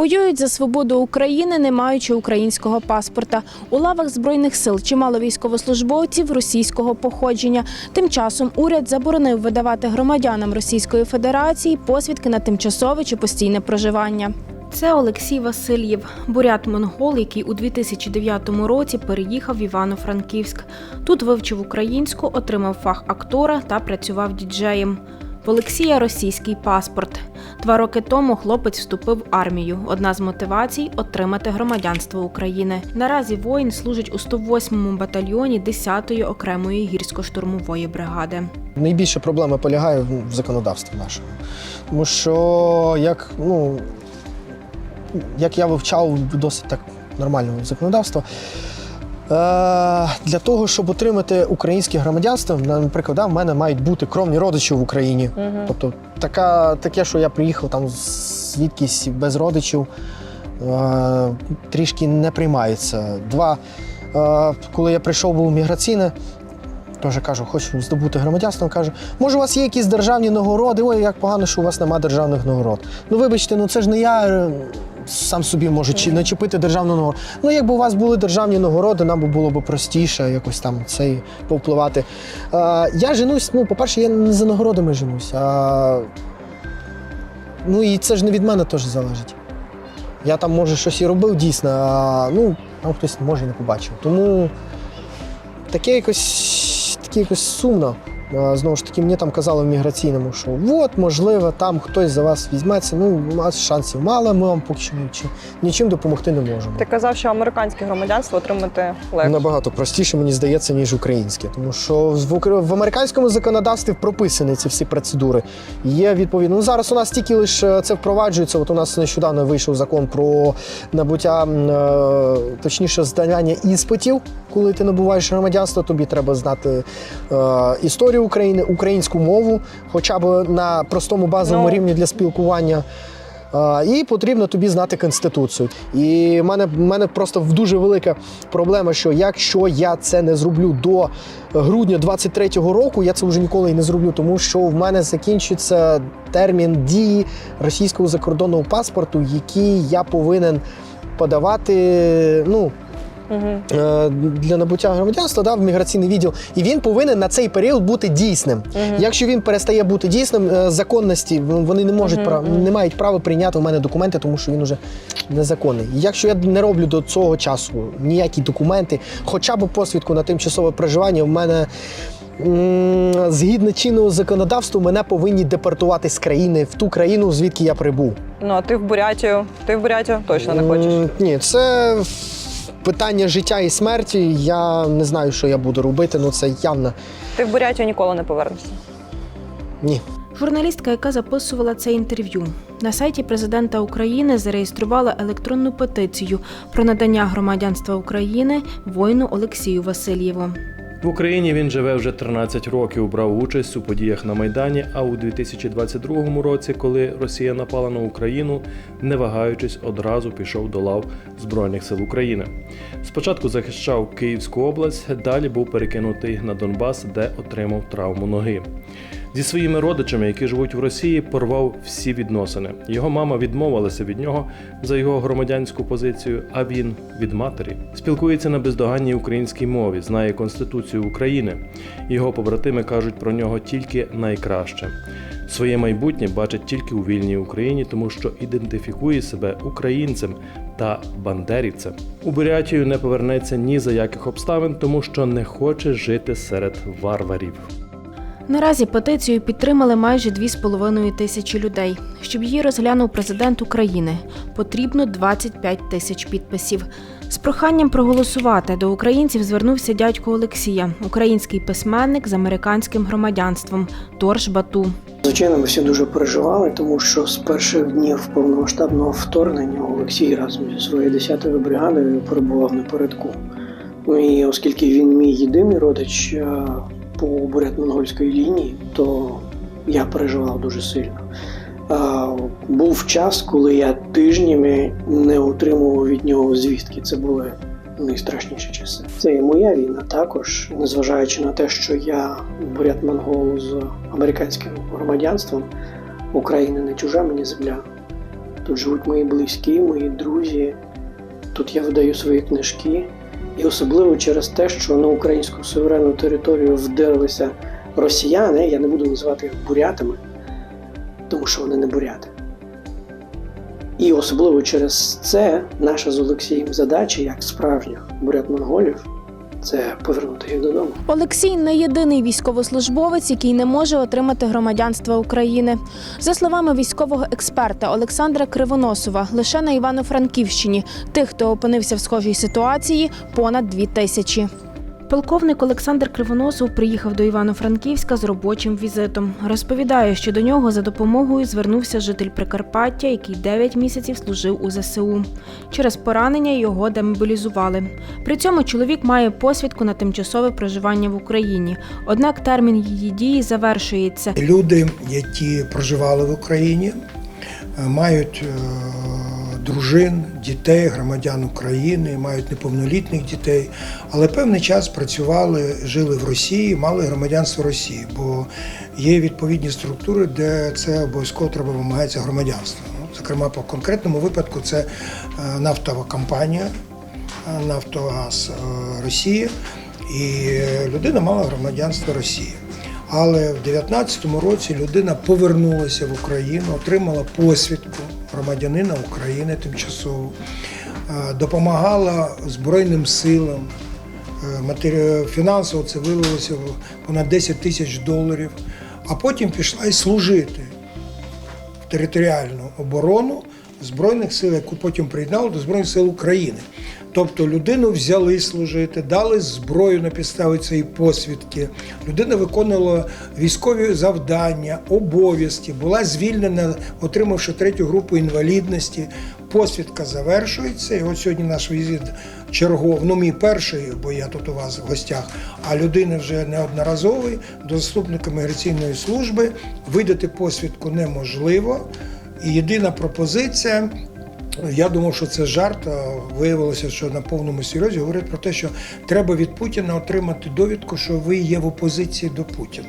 Воюють за свободу України, не маючи українського паспорта. У лавах збройних сил чимало військовослужбовців російського походження. Тим часом уряд заборонив видавати громадянам Російської Федерації посвідки на тимчасове чи постійне проживання. Це Олексій Васильєв, бурят монгол, який у 2009 році переїхав в Івано-Франківськ. Тут вивчив українську, отримав фах актора та працював діджеєм. В Олексія російський паспорт. Два роки тому хлопець вступив в армію. Одна з мотивацій отримати громадянство України. Наразі воїн служить у 108-му батальйоні 10-ї окремої гірсько-штурмової бригади. Найбільша проблема полягає в законодавстві нашому. Тому що як, ну, як я вивчав досить так нормально законодавство, е, для того, щоб отримати українське громадянство, наприклад, да, в мене мають бути кровні родичі в Україні. Тобто така, таке, що я приїхав там звідкись без родичів, е, трішки не приймається. Два, е, коли я прийшов був міграційне, Теж кажу, хочу здобути громадянство. кажу, може, у вас є якісь державні нагороди? Ой, як погано, що у вас немає державних нагород. Ну, вибачте, ну це ж не я е, сам собі можу чи начепити державну нагороду. Ну, якби у вас були державні нагороди, нам було б простіше якось там цей повпливати. Е, я женусь, ну, по-перше, я не за нагородами женусь. А... Ну і це ж не від мене теж залежить. Я там, може, щось і робив дійсно, а ну, там хтось може не побачив. Тому таке якось, таке якось сумно. Знову ж таки, мені там казали в міграційному, що от, можливо, там хтось за вас візьметься. Ну, у нас шансів мало, ми вам поки що нічим, допомогти не можемо. Ти казав, що американське громадянство отримати легше. Набагато простіше, мені здається, ніж українське. Тому що в, в американському законодавстві прописані ці всі процедури. Є відповідно. Ну, зараз у нас тільки лише це впроваджується. От у нас нещодавно вийшов закон про набуття, е, точніше, здання іспитів. Коли ти набуваєш громадянство, тобі треба знати е, історію України, українську мову, хоча б на простому базовому Ну. рівні для спілкування. І потрібно тобі знати конституцію. І в мене, в мене просто дуже велика проблема, що якщо я це не зроблю до грудня 23-го року, я це вже ніколи і не зроблю, тому що в мене закінчиться термін дії російського закордонного паспорту, який я повинен подавати. Ну, Угу. е, для набуття громадянства да, в міграційний відділ, і він повинен на цей період бути дійсним. Якщо він перестає бути дійсним, е, законності вони не можуть прав- не мають права прийняти у мене документи, тому що він уже незаконний. Якщо я не роблю до цього часу ніякі документи, хоча б посвідку на тимчасове проживання, в мене. Згідно чинного законодавства, мене повинні депортувати з країни в ту країну, звідки я прибув. Ну а ти в Бурятію, ти в Бурятію точно не хочеш. Ні, це питання життя і смерті. Я не знаю, що я буду робити, але це явно Ти в Бурятію ніколи не повернешся. ні. Журналістка, яка записувала це інтерв'ю, на сайті президента України зареєструвала електронну петицію про надання громадянства України воїну Олексію Васильєву. В Україні він живе вже 13 років, брав участь у подіях на Майдані. А у 2022 році, коли Росія напала на Україну, не вагаючись, одразу пішов до лав Збройних сил України. Спочатку захищав Київську область, далі був перекинутий на Донбас, де отримав травму ноги. Зі своїми родичами, які живуть в Росії, порвав всі відносини. Його мама відмовилася від нього за його громадянську позицію, а він від матері. Спілкується на бездоганній українській мові, знає Конституцію України. Його побратими кажуть про нього тільки найкраще. Своє майбутнє бачить тільки у вільній Україні, тому що ідентифікує себе українцем та бандерівцем. У Бурятію не повернеться ні за яких обставин, тому що не хоче жити серед варварів. Наразі петицію підтримали майже 2,5 тисячі людей. Щоб її розглянув президент України, потрібно 25 тисяч підписів. З проханням проголосувати до українців звернувся дядько Олексія, український письменник з американським громадянством Торж Бату. Звичайно, ми всі дуже переживали, тому що з перших днів повномасштабного вторгнення Олексій разом зі своєю 10-ю бригадою перебував напередку. Ну і оскільки він мій єдиний родич е, по бурят-монгольської лінії, то я переживав дуже сильно. Був час, коли я тижнями не отримував від нього звістки. Це були найстрашніші часи. Це і моя війна також, незважаючи на те, що я бурят монгол з американським громадянством, Україна не чужа мені земля. Тут живуть мої близькі, мої друзі. Тут я видаю свої книжки. І особливо через те, що на українську суверенну територію вдерлися росіяни, я не буду називати їх бурятами, тому що вони не буряти. І особливо через це наша з Олексієм задача, як справжніх бурят-монголів, це повернути їх додому. Олексій не єдиний військовослужбовець, який не може отримати громадянство України. За словами військового експерта Олександра Кривоносова, лише на Івано-Франківщині тих, хто опинився в схожій ситуації, понад дві тисячі. Полковник Олександр Кривоносов приїхав до Івано-Франківська з робочим візитом. Розповідає, що до нього за допомогою звернувся житель Прикарпаття, який 9 місяців служив у ЗСУ. Через поранення його демобілізували. При цьому чоловік має посвідку на тимчасове проживання в Україні. Однак термін її дії завершується. Люди, які проживали в Україні, мають е, дружин, дітей, громадян України, мають неповнолітніх дітей, але певний час працювали, жили в Росії, мали громадянство Росії, бо є відповідні структури, де це обов'язково треба вимагається громадянство. Ну, Зокрема, по конкретному випадку це е, нафтова компанія, е, Нафтогаз е, Росії, і людина мала громадянство Росії. Але в 19-му році людина повернулася в Україну, отримала посвідку громадянина України тимчасово, е, допомагала Збройним силам. Е, Фінансово це вилилося понад 10 тисяч доларів, а потім пішла і служити в територіальну оборону Збройних сил, яку потім приєднали до Збройних сил України. Тобто людину взяли служити, дали зброю на підставі цієї посвідки. Людина виконувала військові завдання, обов'язки, була звільнена, отримавши третю групу інвалідності. Посвідка завершується. І от сьогодні наш візит чергов, ну мій перший, бо я тут у вас в гостях, а людини вже неодноразовий до заступника міграційної служби. Видати посвідку неможливо. І єдина пропозиція. Я думав, що це жарт. Виявилося, що на повному серйозі говорить про те, що треба від Путіна отримати довідку, що ви є в опозиції до Путіна.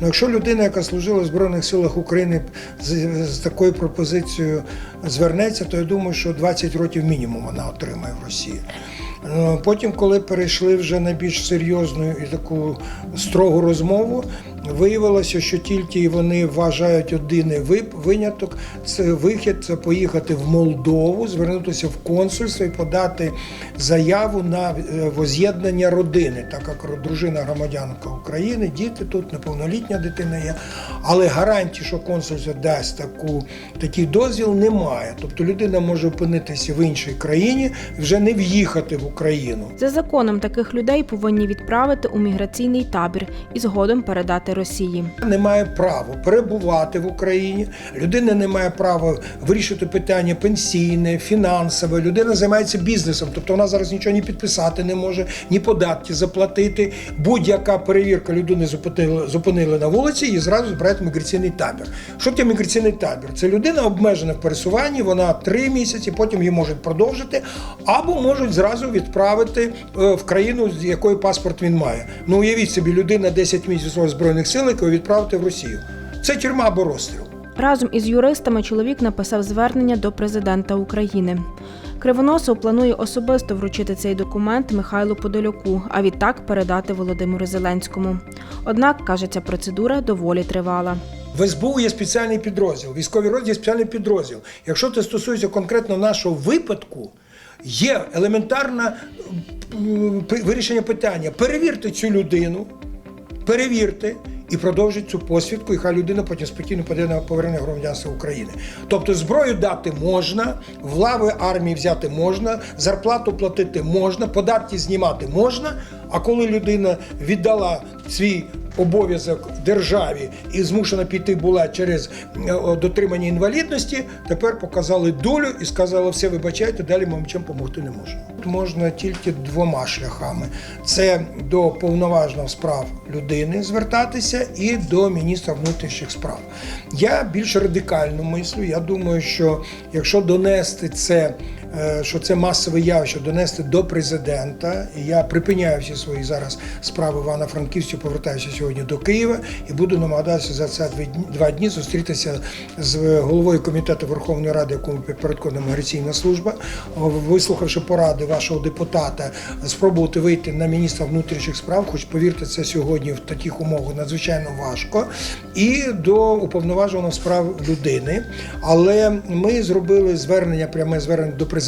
Ну, якщо людина, яка служила в Збройних силах України, з, з такою пропозицією звернеться, то я думаю, що 20 років мінімум вона отримає в Росії. Е, Потім, коли перейшли вже на більш серйозну і таку строгу розмову, виявилося, що тільки вони вважають один виняток. Це вихід це поїхати в Молдову, звернутися в консульство і подати заяву на е, воз'єднання родини, так як дружина громадянка України, діти тут, неповнолітня дитина є. Але гарантії, що консульство дасть таку, такий дозвіл, немає. Тобто людина може опинитися в іншій країні, вже не в'їхати в Україну. За законом таких людей повинні відправити у міграційний табір і згодом передати Росії. не має права перебувати в Україні. Людина не має права вирішити питання пенсійне, фінансове. Людина займається бізнесом, тобто вона зараз нічого ні підписати не може, ні податки заплатити. Будь-яка перевірка людини зупинили, на вулиці і зразу збирають міграційний табір. Що таке міграційний табір? Це людина обмежена в пересуванні, вона три місяці, потім її можуть продовжити, або можуть зразу відправити е, в країну, з якої паспорт він має. Ну уявіть собі, людина 10 місяців збройних сил, яку відправити в Росію. Це тюрма або розстріл. Разом із юристами чоловік написав звернення до президента України. Кривоносов планує особисто вручити цей документ Михайлу Подоляку, а відтак передати Володимиру Зеленському. Однак, каже, ця процедура доволі тривала. В СБУ є спеціальний підрозділ, військовий розділ є спеціальний підрозділ. Якщо це стосується конкретно нашого випадку, є елементарне вирішення питання. Перевірте цю людину, перевірте і продовжіть цю посвідку, і хай людина потім спокійно піде на повернення громадянства України. Тобто зброю дати можна, в лави армії взяти можна, зарплату платити можна, податки знімати можна. А коли людина віддала свій обов'язок державі і змушена піти була через е, дотримання інвалідності, тепер показали долю і сказали, все вибачайте, далі ми вам чим допомогти не можемо. Можна тільки двома шляхами: це до повноважного справ людини звертатися і до міністра внутрішніх справ. Я більш радикально мислю. Я думаю, що якщо донести це що це масове явище донести до президента. І я припиняю всі свої зараз справи в Івано-Франківську, повертаюся сьогодні до Києва і буду намагатися за це два дні зустрітися з головою комітету Верховної Ради, якому підпорядкована міграційна служба, вислухавши поради вашого депутата, спробувати вийти на міністра внутрішніх справ, хоч повірте, це сьогодні в таких умовах надзвичайно важко, і до уповноваженого справ людини. Але ми зробили звернення, пряме звернення до президента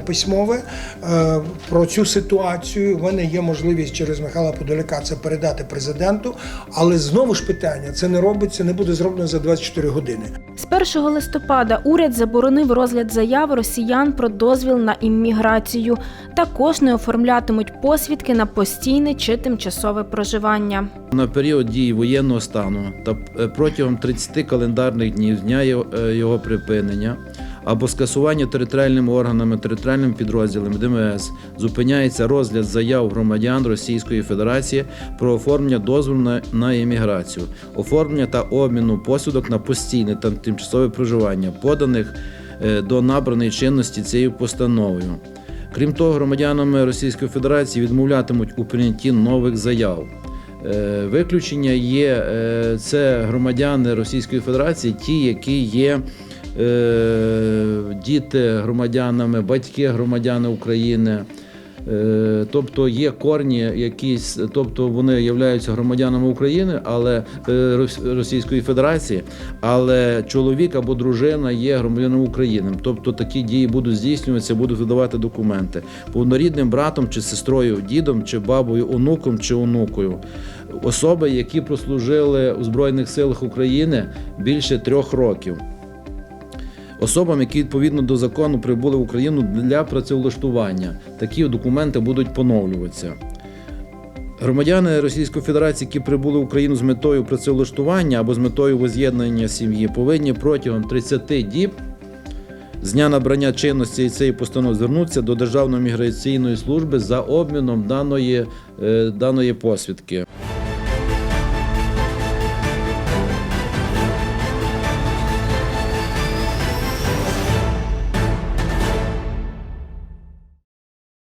письмове е, про цю ситуацію. У мене є можливість через Михайла Подоляка це передати президенту. Але знову ж питання: це не робиться, не буде зроблено за 24 години. З 1 листопада уряд заборонив розгляд заяв росіян про дозвіл на імміграцію. Також не оформлятимуть посвідки на постійне чи тимчасове проживання. На період дії воєнного стану та е, протягом 30 календарних днів з дня е, його припинення або скасування територіальними органами, територіальними підрозділами ДМС зупиняється розгляд заяв громадян Російської Федерації про оформлення дозволу на, імміграцію, оформлення та обміну посвідок на постійне та тимчасове проживання, поданих е, до набраної чинності цією постановою. Крім того, громадянами Російської Федерації відмовлятимуть у прийнятті нових заяв. Е, Виключення є е, це громадяни Російської Федерації, ті, які є діти громадянами, батьки громадяни України. Е, Тобто є корні якісь, тобто вони являються громадянами України, але е, Російської Федерації, але чоловік або дружина є громадянином України. Тобто такі дії будуть здійснюватися, будуть видавати документи повнорідним братом чи сестрою, дідом чи бабою, онуком чи онукою. Особи, які прослужили у Збройних силах України більше трьох років особам, які відповідно до закону прибули в Україну для працевлаштування. Такі документи будуть поновлюватися. Громадяни Російської Федерації, які прибули в Україну з метою працевлаштування або з метою воз'єднання сім'ї, повинні протягом 30 діб з дня набрання чинності цієї постанови звернутися до Державної міграційної служби за обміном даної, е, даної посвідки.